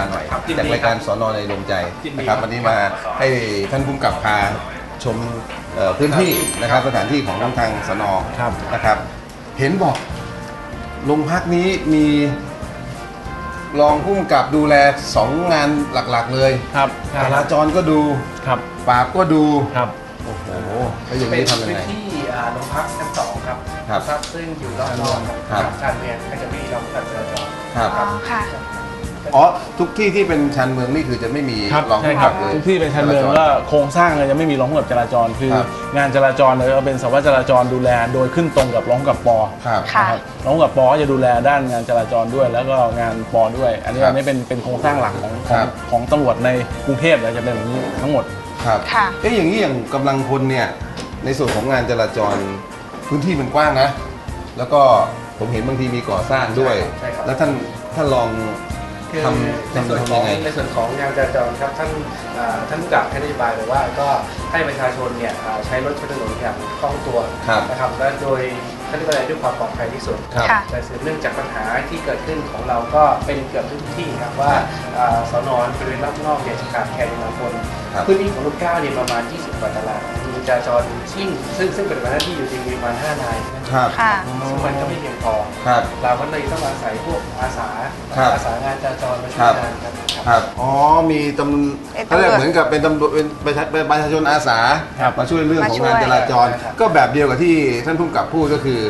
าหน่อยครับยินดีจากรายการสอนอในดวงใจยินดีนะครับครับวันนี้มาให้ท่านผู้กำกับพาชมเอ่อพื้นที่นะครับสถานที่ของทางสนครับนะครับ เห็นบอกโรงพักนี้มีรองผู้กำกับดูแลสองงานหลักๆเลยครับจราจรก็ดูครับปราบก็ดูครับโอ้โหแล้วอย่างเป็นนี้ทำยังพื้ไงนที่อ่าโรงพักชั้นสองครับครับครับซึ่งอยู่รอบๆครับชานเมืองก็จะมีรองการจราจรครับอ๋อค่ะ อ๋อทุกที่ที่เป็นชันเมืองนี่คือจะไม่มีครับรองใช่ผู้คกำรักับบเลยทุกที่เป็นชานเมืองจราจรก็โครงสร้างเลยจะไม่มีรองผู้กำกับจราจร คือครับงานจราจรเนี่ยก็เป็นสารวัตรจราจรดูแล โดยขึ้นตรงกับรองผู้กำกับปอครับ ค่ะ นะครับรองผู้กำกับปอก็จะดูแลด้านงานจราจรด้วย แล้วก็งานปอด้วย อันนี้ครับอันนี้เป็นเป็นโครงสร้างหลักของขคองรับของตำรวจในกรุงเทพเนี่ยจะเป็นแบบนี้ทั้งหมด ครับค่ะ เอ๊ะอย่างนี้อย่างกำลังพลเนี่ยในส่วนของงานจราจรพื้นที่มันกว้างนะ แล้วก็ผมเห็นบางทีมีก่อสร้างด้วย ใช่ครับ แล้วท่านท่านลอง คือทในำส่วนทำขอยังงไงในส่วนของงานจราจรครับท่านอ่าท่านผู้กำกับให้นโยบายบอกว่าก็ให้ประชาชนเนี่ยอ่าใช้รถใช้ถนนอย่างคล่องตัวครับนะครับและโดยท่านดูแลด้วยความปลอดภัยที่สุดครับค่ะแต่สืบเนื่องจากปัญหาที่เกิดขึ้นของเราก็เป็นเกือบทุกที่ครับว่าอ่าสอนอนบริเวณรอบนอกเนี่ยจะขาดแคลนกำลังพลครับพื้นที่ของลูกเก้าเนี่ยประมาณ 20กว่าตารางมี จราจรชิ่งซึ่งซึ่งเป็นหน้าที่อยู่จริงมีประมาณ5นายครับ ค่ะ ซึ่งมันก็ไม่เพียงพอครับ เราก็เลยต้องอาศัยพวกอาสาครับอาสางานจราจรมาช่ครัวยบงานครับครับ อ๋อ มีตำเป็นตำรวจเขาเรียกเหมือนกับเป็นตำรวจเป็นประชาเป็นประชาชนอาสา ครับมาช่วยเรื่องของมาช่วยงานจราจร ครับ ก็แบบเดียวกับที่ท่านผู้กำกับพูดก็คือ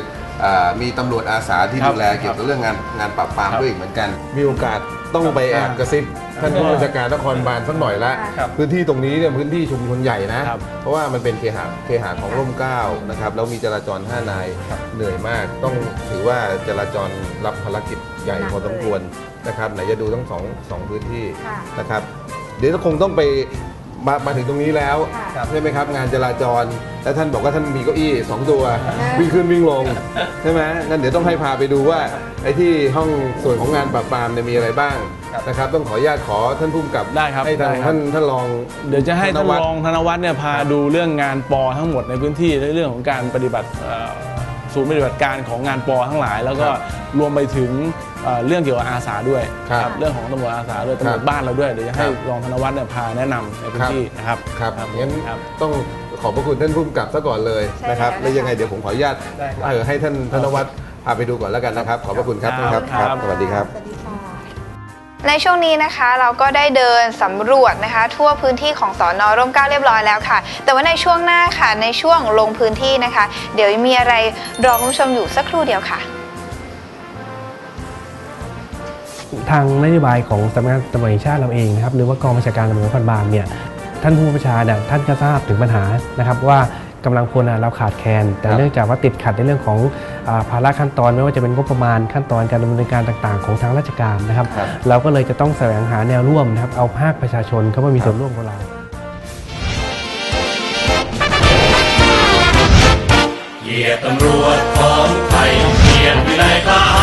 อ่ามีตำรวจอาสาที่ครับดูแลเกี่ยวกับเรื่องงานงานปราบปรามครับด้วยอีกเหมือนกัน มีโอกาสต้องไปแอบกระซิบ ท่านผู้บัญชาการนครบาลสักหน่อยละครับพื้นที่ตรงนี้เนี่ยพื้นที่ชุมชนใหญ่นะ ครับเพราะว่ามันเป็นเคหะเคหะของร่มเกล้านะครับแล้วมีจราจร5นายเหนื่อยมาก ต้องถือว่าจราจรรับภารกิจใหญ่หนักพอสมควรนะครับไหนจะดูทั้งสองสองพื้นที่ค่ะ นะครับเดี๋ยวคงต้องไป มามาถึงตรงนี้แล้วค่ะใช่ไหมครับงานจราจร แล้วท่านบอกว่าท่านมีเก้าอี้สองตัว วิ่งขึ้นวิ่งลงใช่ไหมงั้นเดี๋ยวต้องให้พาไปดูว่าไอ้ที่ห้องส่วนของงานปราบปรามเนี่ยมีอะไรบ้างนะครับ ต้องขออนุญาตขอท่านผู้กำกับได้ครับให้ทางได้ครับ ท่านท่านรองเดี๋ยวจะให้ท่านวัฒรองธนวัฒน์เนี่ยพาดูเรื่องงานปอทั้งหมดในพื้นที่ในเรื่องของการปฏิบัติเอ่อศูนย์ปฏิบัติการของงานปอทั้งหลาย แล้วก็ครับรวมไปถึง เอ่อเรื่องเกี่ยวกับอาสาด้วยครับเรื่องของตำรวจอาสาด้วยตำรวครัจบบ้านเราด้วยเดี๋ยวจะให้ครับรองธนวัฒน์เนี่ยพาแนะนำในพื้นที่นะครับครับครับงั้นครับต้องขอบพระคุณท่านผู้กำกับซะก่อนเลยใช่นะครับแล้วแล้วยังไงเดี๋ยวผมขออนุญาตได้ครับเออให้ท่านธนวัฒน์พาไปดูก่อนแล้วกันนะครับ ขอบพระคุณครับท่านครับครับสวัสดีครับสวัสดีค่ะในช่วงนี้นะคะเราก็ได้เดินสำรวจนะคะ ทั่วพื้นที่ของสอนอร่มเกล้าเรียบร้อยแล้วค่ะ แต่ว่าในช่วงหน้าค่ะในช่วงลงพื้นที่นะคะ เดี๋ยวมีอะไรรอคุณผู้ชมอยู่สักครู่เดียวค่ะ ทางนโยบายของสำนักงานตำรวจแห่งชาติเราเองนะครับหรือว่ากองบัญชาการตำรวจนครบาลเนี่ยท่านผู้บัญชาเนี่ยท่านก็ทราบถึงปัญหานะครับว่ากำลังพลน่ะเราขาดแคลนแต่ครับเนื่องจากว่าติดขัดในเรื่องของอาภาระขั้นตอนไม่ว่าจะเป็นงบประมาณขั้นตอนการดำเนินการต่างๆ ของทางราชการนะครับครับเราก็เลยจะต้องแสวงหาแนวร่วมนะครับเอาภาคประชาชนเข้ามามีส่วนร่วมกับเราเหยียดตำรวจของไทยเหยียดวินัยทหาร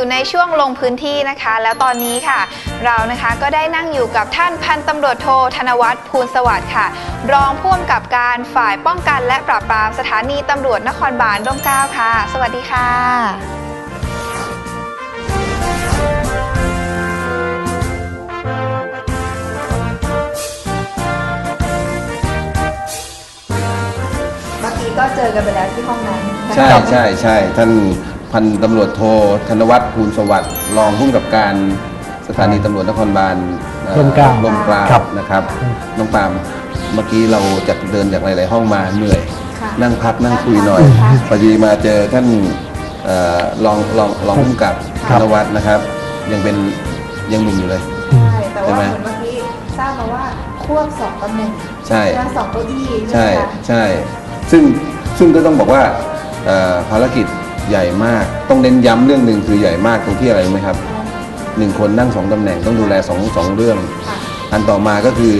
อยู่ในช่วงลงพื้นที่นะคะ แล้วตอนนี้ค่ะ เรานะคะก็ได้นั่งอยู่กับท่านพันตำรวจโทธนวัฒน์ภูลสวัสดิ์ค่ะ รองผู้กำกับการฝ่ายป้องกันและปราบปรามสถานีตำรวจนครบาลร่มเกล้าค่ะ สวัสดีค่ะ เมื่อกี้ก็เจอกันไปแล้วที่ห้องนั้นใช่ใช่ใช่ท่าน พันตำรวจโทธนวัฒน์ภูลสวัสดิ์รองผู้กำกับการสถานีตำรวจนครบาลเอ่อร่มเกล้าร่มเกล้าครับ นะครับน้องปาล์มเมื่อกี้เราจากเดินจากหลาย ๆ ห้องมาเหนื่อย ค่ะ นั่งพักนั่งคุยหน่อยค่ะพอดีมาเจอท่านเอ่อรองรองรองผู้กำกับธนวัฒน์นะครับ ยังเป็นยังหนุ่มอยู่เลย ใช่แต่ว่าใช่ไหมเหมือนเมื่อกี้ทราบมาว่าควบสองตำแหน่งใช่และสองเก้าอี้ใช่ไหมคะ ใช่ ซึ่งซึ่งก็ต้องบอกว่าเอ่อภารกิจ ใหญ่มาก ต้องเน้นย้ำเรื่องหนึ่งคือใหญ่มากตรงที่อะไรรู้ไหมครับหนึ่งคนนั่งสองตำแหน่งต้องดูแลสองสองเรื่องค่ะอันต่อมาก็คือ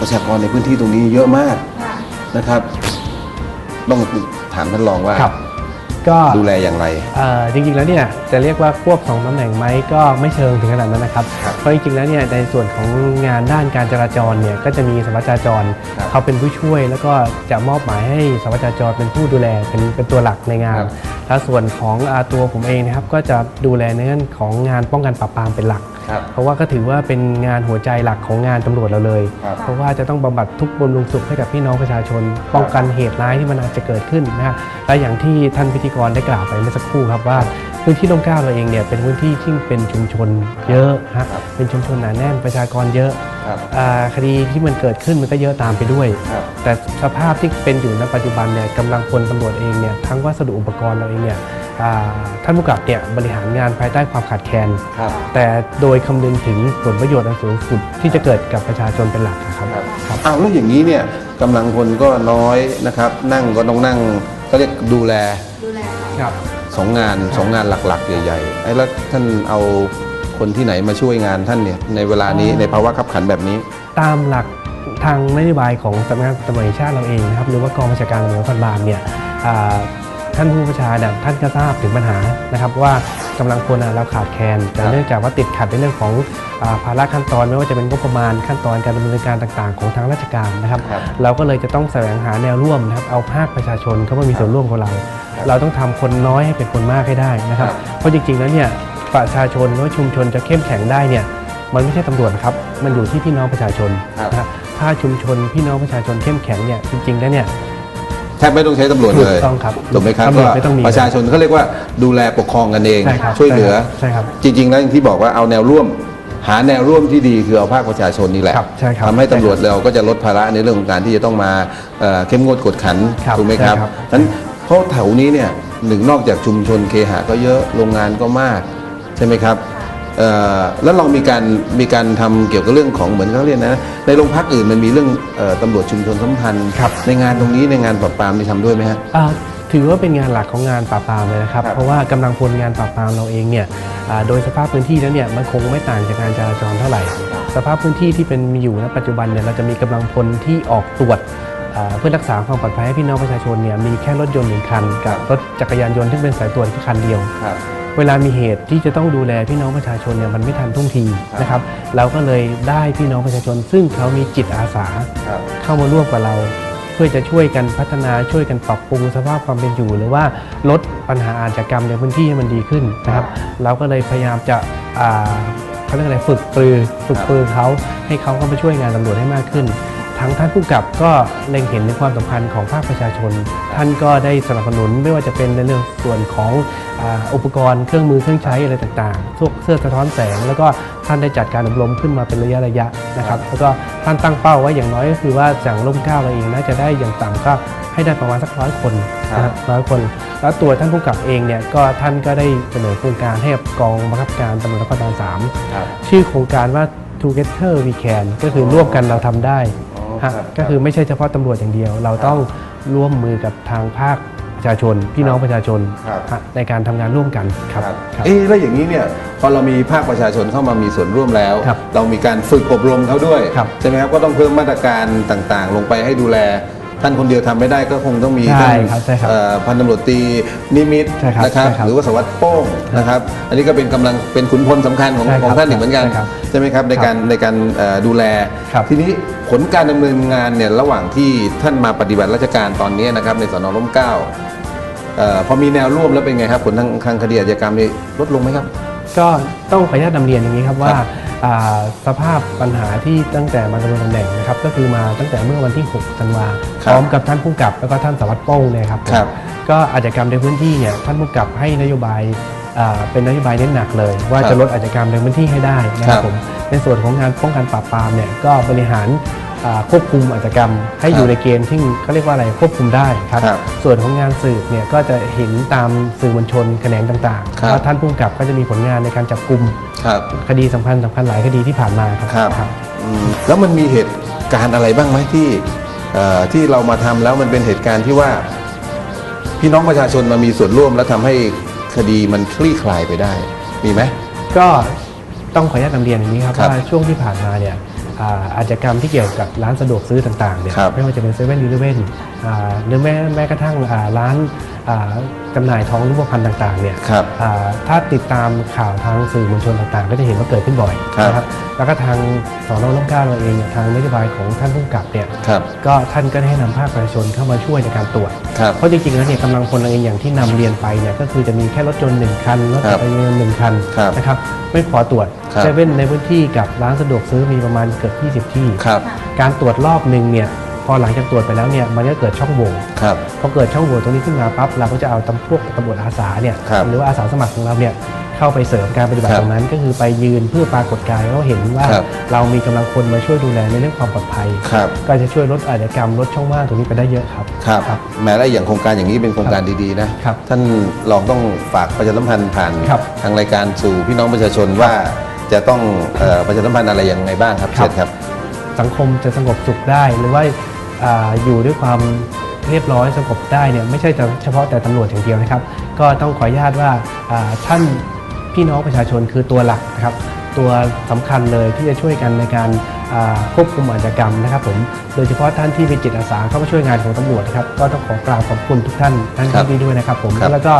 ประชากรในพื้นที่ตรงนี้เยอะมากค่ะนะครับ ต้องถามท่านรองว่าครับ ก็ดูแลอย่างไร เอ่อจริงๆแล้วเนี่ยจะเรียกว่าควบสองตำแหน่งไหมก็ไม่เชิงถึงขนาดนั้นนะครับ ครับ เพราะจริงๆแล้วเนี่ยในส่วนของงานด้านการจราจรเนี่ยก็จะมีสารวัตรจราจรครับเขาเป็นผู้ช่วย แล้วก็จะมอบหมายให้สารวัตรจราจรเป็นผู้ดูแลเป็นเป็นตัวหลักในงาน ครับ แล้วส่วนของอาตัวผมเองนะครับก็จะดูแลในเรื่องของงานป้องกันปราบปรามเป็นหลัก ครับเพราะว่าก็ถือว่าเป็นงานหัวใจหลักของงานตำรวจเราเลย ครับ เพราะว่าจะต้องบำบัดทุกข์บำรุงสุขให้กับพี่น้องประชาชน ป้องกันเหตุร้ายที่มันอาจจะเกิดขึ้นนะฮะและอย่างที่ท่านพิธีกรได้กล่าวไปเมื่อสักครู่ครับว่า พื้นที่ร่มเกล้าเราเองเนี่ยเป็นพื้นที่ที่เป็นชุมชนเยอะฮะครับ เป็นชุมชนหนาแน่นประชากรเยอะครับอ่าคดีที่มันเกิดขึ้นมันก็เยอะตามไปด้วย ครับ แต่สภาพที่เป็นอยู่ณปัจจุบันเนี่ยกำลังพลตำรวจเองเนี่ยทั้งวัสดุอุปกรณ์เราเองเนี่ยอ่า ท่านผู้กำกับเนี่ยบริหารงานภายใต้ความขาดแคลนครับแต่โดยคำนึงถึงผลประโยชน์อันสูงสุดที่จะเกิดกับประชาชนเป็นหลักนะครับครับครับอ้าวแล้วอย่างนี้เนี่ยกำลังพลก็น้อยนะครับ นั่งก็ต้องนั่งก็เรียกดูแลดูแลเขาครับสองงานสองงานหลักๆ ใหญ่ๆไอ้แล้วท่านเอาคนที่ไหนมาช่วยงานท่านเนี่ยในเวลานี้อ๋อในภาวะขับขันแบบนี้ ตามหลักทางนโยบายของสำนักงานตำรวจแห่งชาติเราเองนะครับหรือว่ากองบัญชาการตำรวจนครบาลเนี่ยอ่า ท่านผู้บัญชาเนี่ยท่านก็ทราบถึงปัญหานะครับว่ากำลังพลน่ะเราขาดแคลนแต่ครับเนื่องจากว่าติดขัดในเรื่องของอาภาระขั้นตอนไม่ว่าจะเป็นงบประมาณขั้นตอนการดำเนินการต่างๆ ของทางราชการนะครับครับเราก็เลยจะต้องแสวงหาแนวร่วมนะครับเอาภาคประชาชนเข้ามามีส่วนร่วมกับเราครับเราต้องทำคนน้อยให้เป็นคนมากให้ได้นะครับครับ เพราะจริงๆแล้วเนี่ยประชาชนหรือว่าชุมชนจะเข้มแข็งได้เนี่ยมันไม่ใช่ตำรวจครับมันอยู่ที่พี่น้องประชาชนครับนะครับถ้าชุมชนพี่น้องประชาชนเข้มแข็งเนี่ยจริงๆแล้วเนี่ย แทบไม่ต้องใช้ตำรวจถูเลกยต้องครับถูกไหมครับตำรวจก็ไม่ต้องมีประชาชนเขาเรียกว่าดูแลปกครองกันเอง ใช่ครับช่วยเหลือ ใช่ครับจริง ๆ แล้วอย่างที่บอกว่าเอาแนวร่วม หาแนวร่วมที่ดีคือเอาภาคประชาชนนี่แหละครับใช่ครับทำให้ตำรวจเราก็จะลดภาระในเรื่องของการที่จะต้องมาเอ่อเข้มงวดกวดขันครับถูกไหมครับใช่ครับ นั้นเพราะแถวนี้เนี่ยหนึ่งนอกจากชุมชนเคหะก็เยอะโรงงานก็มาก ใช่ไหมครับเอ่อ แล้วเรามีการมีการทำเกี่ยวกับเรื่องของเหมือนเขาเรียกนะในโรงพักอื่นมันมีเรื่องเอ่อตำรวจชุมชนสัมพันธ์ครับในงานตรงนี้ในงานปราบปรามมีทำด้วยไหมฮะอ่าถือว่าเป็นงานหลักของงานปราบปรามเลยนะครับครับเพราะว่ากำลังพลงานปราบปรามเราเองเนี่ยอ่าโดยสภาพพื้นที่แล้วเนี่ยมันคงไม่ต่างจากงานจราจรเท่าไหร่ สภาพพื้นที่ที่เป็นมีอยู่ณปัจจุบันเนี่ยเราจะมีกำลังพลที่ออกตรวจอ่าเพื่อรักษาความปลอดภัยให้พี่น้องประชาชนเนี่ยมีแค่รถยนต์หนึ่งคันกับรถจักรยานยนต์ที่เป็นสายตรวจแค่คันเดียวครับ เวลามีเหตุที่จะต้องดูแลพี่น้องประชาชนเนี่ยมันไม่ทันท่วงทีนะครับ เราก็เลยได้พี่น้องประชาชน ซึ่งเขามีจิตอาสาครับเข้ามาร่วมกับเรา เพื่อจะช่วยกันพัฒนาช่วยกันปรับปรุงสภาพความเป็นอยู่ หรือว่าลดปัญหาอาชญากรรมในพื้นที่ให้มันดีขึ้นนะครับ เราก็เลยพยายามจะอ่าเขาเรียกอะไรฝึกปรือฝึกปรือเขาให้เขาเข้ามาช่วยงานตำรวจให้มากขึ้น ทั้งท่านผู้กำกับก็เล็งเห็นในความสำคัญของภาคประชาชน ท่านก็ได้สนับสนุนไม่ว่าจะเป็นในเรื่องส่วนของอาอุปกรณ์เครื่องมือเครื่องใช้อะไรต่างๆพวกเสื้อสะท้อนแสง แล้วก็ท่านได้จัดการอบรมขึ้นมาเป็นระยะระยะๆนะครับแล้วก็ท่านตั้งเป้าไว้อย่างน้อยก็คือว่าจากร่มเกล้าเราเองน่าจะได้อย่างต่ำก็ให้ได้ประมาณสักร้อยคนนะครับร้อยคน แล้วตัวท่านผู้กำกับเองเนี่ยก็ท่านก็ได้เสนอโครงการให้กับกองบังคับการตำรวจนครบาลสามครับชื่อโครงการว่า Together We Can ก็คือร่วมกันเราทำได้อ๋อฮะครับ ก็คือไม่ใช่เฉพาะตำรวจอย่างเดียว เราต้องร่วมมือกับทางภาคประชาชน พี่น้องประชาชนครับฮะในการทำงานร่วมกันครับครับครับเอ๊ะแล้วอย่างนี้เนี่ยพอเรามีภาคประชาชนเข้ามามีส่วนร่วมแล้วครับเรามีการฝึกอบรมเขาด้วยครับใช่ไหมครับก็ต้องเพิ่มมาตรการต่างๆ ลงไปให้ดูแล ท่านคนเดียวทำไม่ได้ก็คงต้องมีใช่ท่านครับใช่ครับเอ่อพันตำรวจตรีนิมิตรใช่ครับนะครับใช่ครับหรือว่าสารวัสดิ์โป้งนะครับอันนี้ก็เป็นกำลังเป็นขุนพลสำคัญของใช่ครับของท่านอีกเหมือนกันใช่ครับใช่ไหมครับในการในการเอ่อดูแลครับทีนี้ผลการดำเนินงานเนี่ยระหว่างที่ท่านมาปฏิบัติราชการตอนนี้นะครับในสนร่มเกล้าเอ่อพอมีแนวร่วมแล้วเป็นไงครับผลทางทางคดีอาชญากรรมนี่ลดลงไหมครับ ก็ต้องขออนุญาตนำเรียนอย่างนี้ครับว่าครับอ่า สภาพปัญหาที่ตั้งแต่มาดำรงตำแหน่งนะครับก็คือมาตั้งแต่เมื่อวันที่ 6 ธันวาคพรับร้อมกับท่านผู้กำกับแล้วก็ท่านสารวัสดิ์โป้งเนี่ยครับครับ ก็อาชญากรรมในพื้นที่เนี่ยท่านผู้กำกับให้นโยบายอ่าเป็นนโยบายเน้นหนักเลย ว่าครับจะลดอาชญากรรมในพื้นที่ให้ได้นะคครัรับบผมในส่วนของงานป้องกันปราบปรามเนี่ยก็บริหารอ่า ควบคุมอาชญากรรม ให้อยู่ในเกณฑ์ที่เขาเรียกว่าอะไรควบคุมได้ครับครับ ส่วนของงานสืบเนี่ยก็จะเห็นตามสื่อมวลชนแขนงต่างครับๆว่าท่านผู้กำกับก็จะมีผลงานในการจับกลุ่มครับคดีสำคัญสำคัญหลายคดีที่ผ่านมาครับครับอืมแล้วมันมีเหตุการณ์อะไรบ้างไหมที่เอ่อที่เรามาทำแล้วมันเป็นเหตุการณ์ที่ว่าพี่น้องประชาชนมามีส่วนร่วมแล้วทำให้คดีมันคลี่คลายไปได้ มีไหมก็ต้องขออนุญาตนำเรียนอย่างนี้ครับครับว่าช่วงที่ผ่านมาเนี่ย อ่าอาชญากรรมที่เกี่ยวกับร้านสะดวกซื้อต่างๆเนี่ยครับไม่ว่าจะเป็นเซเว่นอีเลเว่น หรือแม้แม้กระทั่งอ่าร้านอ่าจำหน่ายทองรูปพรรณต่างๆเนี่ยครับอ่าถ้าติดตามข่าวทางสื่อมวลชนต่างๆ ก็จะเห็นว่าเกิดขึ้นบ่อยครับนะครับแล้วก็ทางสอนอร่มเกล้าเราเองเนี่ยทางนโยบายของท่านผู้กำกับเนี่ยครับก็ท่านก็ได้ให้นำภาคประชาชนเข้ามาช่วยในการตรวจครับเพราะจริงๆแล้วเนี่ยกำลังพลเราเองอย่างที่นำเรียนไปเนี่ยก็คือจะมีแค่รถยนต์หนึ่งคันรถจักรยานยนต์หนึ่งคันครับนะครับไม่พอตรวจครับเซเว่นในพื้นที่กับร้านสะดวกซื้อมีประมาณเกือบ 20 ที่ครับการตรวจรอบหนึ่งเนี่ยพ อหลังจากตรวจไปแล้วเนี่ยมันก็เกิดช่องโหว่ครับ พอเกิดช่องโหว่ตรงนี้ขึ้นมาปั๊บเราก็จะเอาตำพวกตำรวจอาสาเนี่ยครับหรือว่าอาสาสมัครของเราเนี่ยเข้าไปเสริมการปฏิบัติครับตรงนั้น ก็คือไปยืนเพื่อปรากฏกายแล้วเห็นว่าครับเรามีกำลังคนมาช่วยดูแลในเรื่องความปลอดภัย ครับ ก็จะช่วยลดอาชญากรรมลดช่องว่างตรงนี้ไปได้เยอะครับ ครับครับแม้แล้วอย่างโครงการอย่างนี้เป็นโครงการดีๆนะครับท่านลองต้องฝากประชาสัมพันธ์ผ่านครับ ทางรายการสู่พี่น้องประชาชนว่าจะต้องเอ่อประชาสัมพันธ์อะไรอย่างไรบ้างครับครับเชิญครับ สังคมจะสงบสุขได้ หรือว่า อาอยู่ด้วยความเรียบร้อยสงบได้เนี่ยไม่ใช่แต่เฉพาะแต่ตำรวจอย่างเดียวนะครับ ก็ต้องขออนุญาตว่าอ่าท่านพี่น้องประชาชนคือตัวหลักนะครับ ตัวสำคัญเลยที่จะช่วยกันในการอ่าควบคุมอาชญากรรมนะครับผมโดยเฉพาะท่านที่เป็นจิตอาสาเข้ามาช่วยงานของตำรวจนะครับก็ต้องขอกราบขอบคุณทุกท่านท่านครับที่นี่ด้วยนะครับผมครับแล้วก็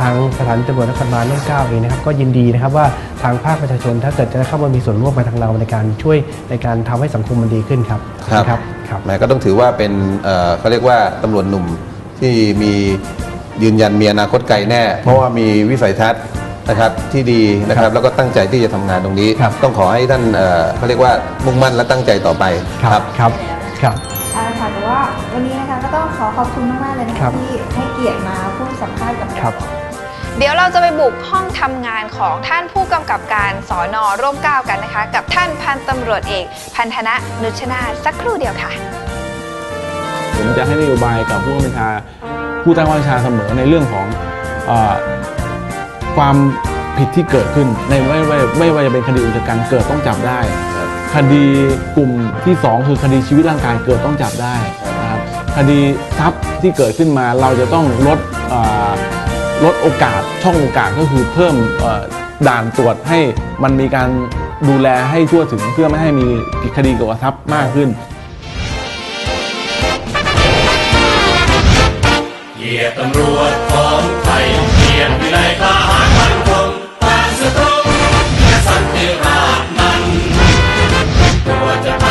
ทางสถานีตำรวจนครบาลร่มเกล้าเองนะครับก็ยินดีนะครับว่าทางภาคประชาชนถ้าเกิดจะเข้ามามีส่วนร่วมมาทางเราในการช่วยในการทำให้สังคมมันดีขึ้นครับครับ ครับครับแหมก็ต้องถือว่าเป็นเอ่อเขาเรียกว่าตำรวจหนุ่มที่มียืนยันมีอนาคตไกลแน่ เพราะว่ามีวิสัยทัศน์นะครับที่ดีนะครับแล้วก็ตั้งใจที่จะทำงานตรงนี้ ครับ ต้องขอให้ท่านเอ่อเขาเรียกว่ามุ่งมั่นและตั้งใจต่อไป ครับครับครับอ่าค่ะแต่ว่าวันนี้นะคะก็ต้องขอขอบคุณมากๆเลยนะครัคะบที่ให้เกียรติมาพูดสัมภาษณ์กับครัเราบ เดี๋ยวเราจะไปบุกห้องทำงานของท่านผู้กำกับการสอนอร่มเกล้ากันนะคะ กับท่านพันตำรวจเอก พันธนะนุชนาถสักครู่เดียวค่ะ ผมจะให้นโยบายกับผู้บัญชาผู้ใต้บัญชาเสมอในเรื่องของเออความผิดที่เกิดขึ้นในไม่ไม่ไม่ว่าจะเป็นคดีอุกชะกันเกิดต้องจับได้ คดีกลุ่มที่ 2 คือคดีชีวิตร่างกายเกิดต้องจับได้นะครับคดีทรัพย์ที่เกิดขึ้นมาเราจะต้องลดเอ่อ ลดโอกาสช่องโอกาสก็คือเพิ่มด่านตรวจให้มันมีการดูแลให้ทั่วถึงเพื่อไม่ให้มีคดีเกี่ยวกับทรัพย์มากขึ้นเกียตำรวจของไทยเกียรติวิไทหารมันคงปราศตรงและสันติราชนั้นตัวจะ